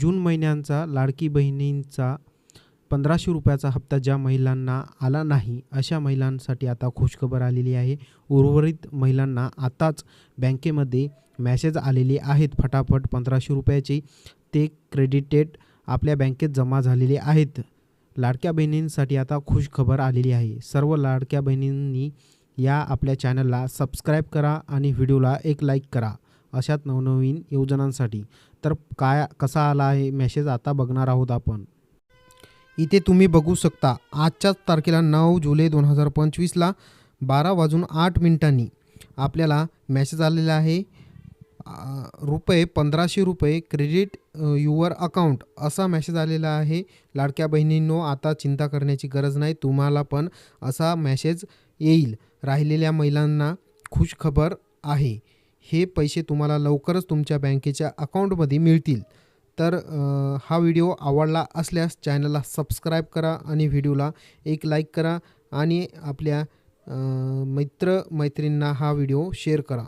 जून महिन्यांचा लाडकी बहिणींचा पंधराशे रुपयाचा हप्ता ज्या महिलांना आला नाही अशा महिलांसाठी आता खुशखबर आलेली आहे. उर्वरित महिलांना आताच बँकेमध्ये मॅसेज आलेले आहेत. फटाफट पंधराशे रुपयाचे ते क्रेडिटेड आपल्या बँकेत जमा झालेले आहेत. लाडक्या बहिणींसाठी आता खुशखबर आलेली आहे. सर्व लाडक्या बहिणींनी या आपल्या चॅनलला सबस्क्राईब करा आणि व्हिडिओला एक लाईक करा. अशाच नवनवीन योजनांसाठी. तर काय कसा आला आहे मेसेज आता बघणार आहोत आपण. इथे तुम्ही बघू शकता आजच्याच तारखेला नऊ जुलै दोन हजार पंचवीसला बारा वाजून आठ मिनिटांनी आपल्याला मेसेज आलेला आहे रुपये पंधराशे रुपये क्रेडिट युअर अकाउंट असा मेसेज आलेला आहे. लाडक्या बहिणींनो आता चिंता करण्याची गरज नाही तुम्हाला पण असा मेसेज येईल. राहिलेल्या महिलांना खुश खबर आहे. हे पैसे तुम्हाला लवकरच तुमच्या बँकेच्या अकाउंटमध्ये मिळतील. तर हा व्हिडिओ आवडला असल्यास चॅनलला सबस्क्राईब करा आणि व्हिडिओला एक लाईक करा आणि आपल्या मित्र मैत्रिणींना हा व्हिडिओ शेअर करा.